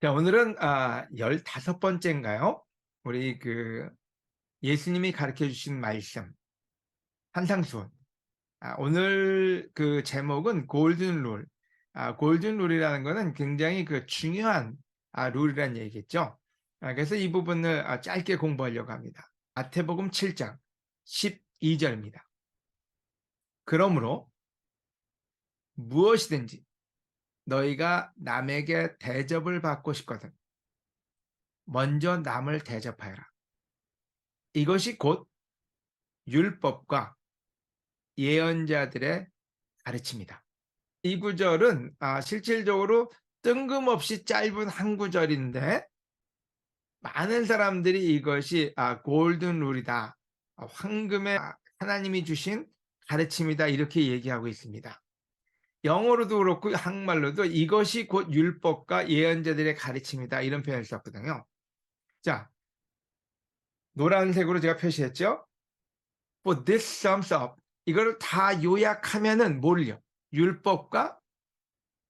자, 오늘은 아, 15번째인가요? 우리 그 예수님이 가르쳐 주신 말씀, 한상수원. 아, 오늘 그 제목은 골든 룰. 아, 골든 룰이라는 거는 굉장히 그 중요한 아, 룰이라는 얘기겠죠. 아, 그래서 이 부분을 아, 짧게 공부하려고 합니다. 마태복음 7장 12절입니다. 그러므로 무엇이든지 너희가 남에게 대접을 받고 싶거든 먼저 남을 대접하여라. 이것이 곧 율법과 예언자들의 가르침이다. 이 구절은 아, 실질적으로 뜬금없이 짧은 한 구절인데 많은 사람들이 이것이 아, 골든 룰이다. 아, 황금의 아, 하나님이 주신 가르침이다 이렇게 얘기하고 있습니다. 영어로도 그렇고 한국말로도 이것이 곧 율법과 예언자들의 가르침이다 이런 표현을 썼거든요. 자, 노란색으로 제가 표시했죠. For this sums up. 이거를 다 요약하면은 뭘요? 율법과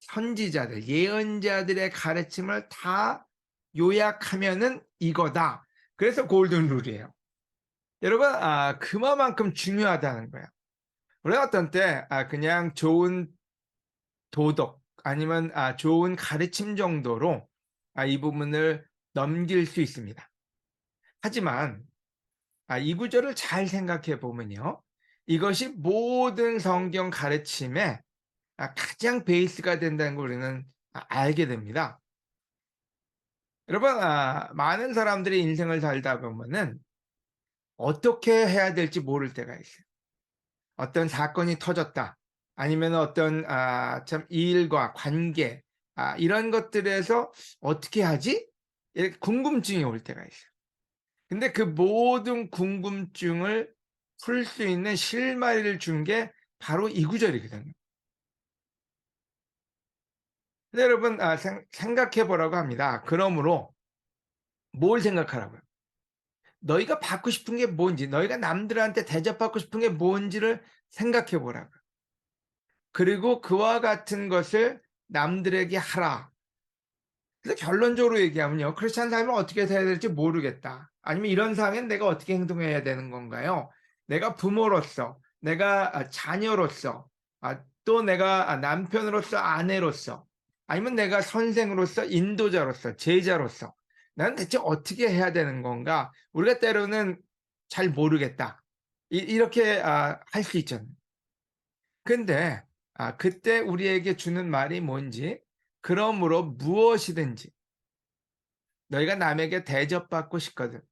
선지자들, 예언자들의 가르침을 다 요약하면은 이거다. 그래서 골든 룰이에요. 여러분, 아, 그만큼 중요하다는 거예요. 우리가 어떤 때 아, 그냥 좋은 도덕 아니면 아, 좋은 가르침 정도로 아, 이 부분을 넘길 수 있습니다. 하지만 아, 이 구절을 잘 생각해 보면요. 이것이 모든 성경 가르침의 아, 가장 베이스가 된다는 걸 우리는 아, 알게 됩니다. 여러분, 아, 많은 사람들이 인생을 살다 보면은 어떻게 해야 될지 모를 때가 있어요. 어떤 사건이 터졌다. 아니면 어떤 아, 참 일과 관계 아, 이런 것들에서 어떻게 하지? 이렇게 궁금증이 올 때가 있어요. 근데 그 모든 궁금증을 풀 수 있는 실마리를 준 게 바로 이 구절이거든요. 근데 여러분 아, 생각해 보라고 합니다. 그러므로 뭘 생각하라고요? 너희가 받고 싶은 게 뭔지, 너희가 남들한테 대접받고 싶은 게 뭔지를 생각해 보라고. 그리고 그와 같은 것을 남들에게 하라. 그래서 결론적으로 얘기하면요. 크리스찬 삶을 어떻게 해야 될지 모르겠다. 아니면 이런 상황엔 내가 어떻게 행동해야 되는 건가요? 내가 부모로서, 내가 아, 자녀로서, 아, 또 내가 남편으로서, 아내로서, 아니면 내가 선생으로서, 인도자로서, 제자로서, 나는 대체 어떻게 해야 되는 건가? 우리가 때로는 잘 모르겠다. 이, 렇게 아, 할수 있잖아요. 근데 아, 그때 우리에게 주는 말이 뭔지, 그러므로 무엇이든지 너희가 남에게 대접받고 싶거든.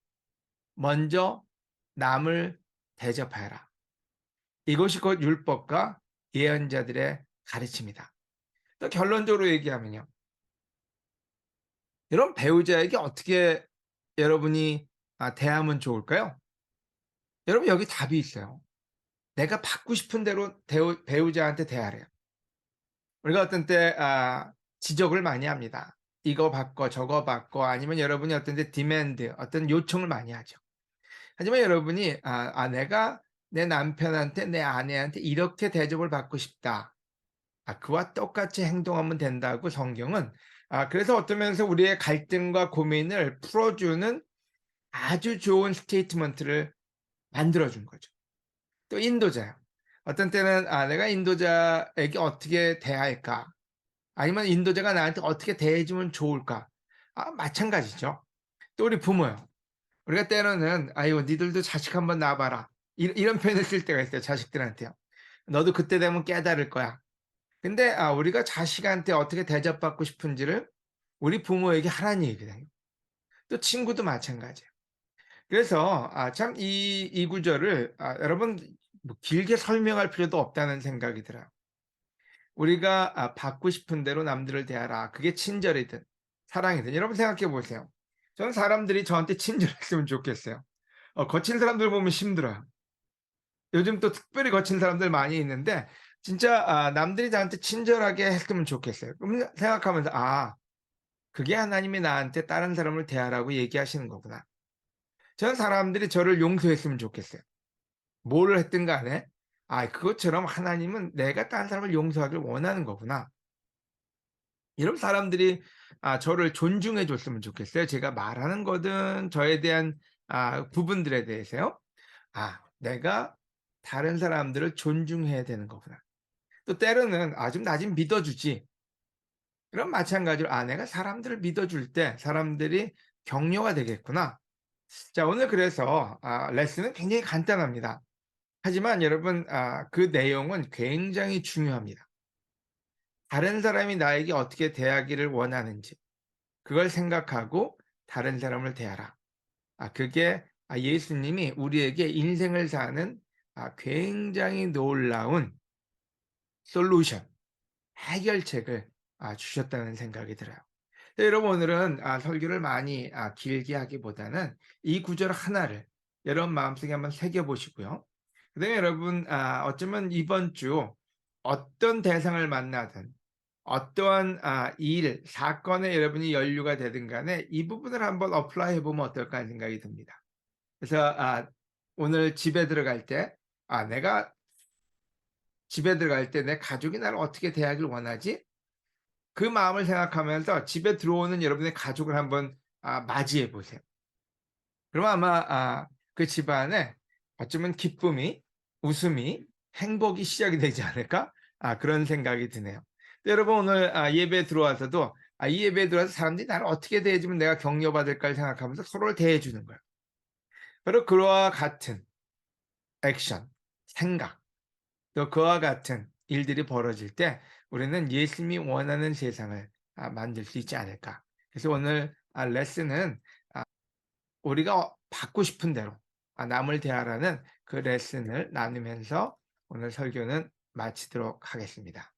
먼저 남을 대접하여라. 이것이 곧 율법과 예언자들의 가르침이다. 또 결론적으로 얘기하면요. 여러분 배우자에게 어떻게 여러분이 아, 대하면 좋을까요? 여러분 여기 답이 있어요. 내가 받고 싶은 대로 배우, 배우자한테 대하래요. 우리가 어떤 때 아, 지적을 많이 합니다. 이거 받고 저거 받고 아니면 여러분이 어떤 때 디맨드 어떤 요청을 많이 하죠. 하지만 여러분이 아, 아 내가 내 남편한테 내 아내한테 이렇게 대접을 받고 싶다. 아, 그와 똑같이 행동하면 된다고 성경은 아, 그래서 어떤 면에서 우리의 갈등과 고민을 풀어주는 아주 좋은 스테이트먼트를 만들어준 거죠. 또 인도자요. 어떤 때는 아, 내가 인도자에게 어떻게 대할까? 아니면 인도자가 나한테 어떻게 대해주면 좋을까? 아, 마찬가지죠. 또 우리 부모요. 우리가 때로는 아이고 니들도 자식 한번 낳아봐라. 이런 표현을 쓸 때가 있어요. 자식들한테요. 너도 그때 되면 깨달을 거야. 근데 아, 우리가 자식한테 어떻게 대접받고 싶은지를 우리 부모에게 하라는 얘기거든요. 또 친구도 마찬가지예요. 그래서 아, 참 이 이 구절을 아, 여러분 뭐 길게 설명할 필요도 없다는 생각이 들어요. 우리가 아, 받고 싶은 대로 남들을 대하라. 그게 친절이든 사랑이든 여러분 생각해 보세요. 저는 사람들이 저한테 친절했으면 좋겠어요. 어, 거친 사람들 보면 힘들어요. 요즘 또 특별히 거친 사람들 많이 있는데 진짜 아, 남들이 나한테 친절하게 했으면 좋겠어요. 그럼 생각하면서 아 그게 하나님이 나한테 다른 사람을 대하라고 얘기하시는 거구나. 전 사람들이 저를 용서했으면 좋겠어요. 뭘 했든 간에 아 그것처럼 하나님은 내가 다른 사람을 용서하길 원하는 거구나. 여러분 사람들이 아 저를 존중해 줬으면 좋겠어요. 제가 말하는 거든 저에 대한 아 부분들에 대해서요. '아 내가 다른 사람들을 존중해야 되는 거구나.' 또 때로는 '아 좀 나 좀 믿어 주지.' 그럼 마찬가지로 '아 내가 사람들을 믿어 줄 때 사람들이 격려가 되겠구나.' 자 오늘 그래서 아 레슨은 굉장히 간단합니다. 하지만 여러분 아 그 내용은 굉장히 중요합니다. 다른 사람이 나에게 어떻게 대하기를 원하는지 그걸 생각하고 다른 사람을 대하라. 아 그게 아 예수님이 우리에게 인생을 사는 아 굉장히 놀라운 솔루션 해결책을 아 주셨다는 생각이 들어요. 네 여러분 오늘은 아 설교를 많이 아 길게 하기보다는 이 구절 하나를 여러분 마음속에 한번 새겨 보시고요. 그다음에 여러분 아 어쩌면 이번 주 어떤 대상을 만나든 어떠한 아 일, 사건에 여러분이 연루가 되든 간에 이 부분을 한번 어플라이 해 보면 어떨까 하는 생각이 듭니다. 그래서 아 오늘 집에 들어갈 때 '아 내가 집에 들어갈 때 내 가족이 나를 어떻게 대하길 원하지?' 그 마음을 생각하면서 집에 들어오는 여러분의 가족을 한번 아 맞이해 보세요. 그러면 아마 아 그 집안에 어쩌면 기쁨이, 웃음이, 행복이 시작이 되지 않을까? 아 그런 생각이 드네요. 또 여러분 오늘 아 예배에 들어와서도 아 이 예배에 들어와서 사람들이 나를 어떻게 대해 주면 내가 격려받을까를 생각하면서 서로를 대해 주는 거예요. 바로 그와 같은 액션, 생각 또 그와 같은 일들이 벌어질 때 우리는 예수님이 원하는 세상을 아 만들 수 있지 않을까. 그래서 오늘 아 레슨은 아 우리가 받고 싶은 대로 아 남을 대하라는 그 레슨을 나누면서 오늘 설교는 마치도록 하겠습니다.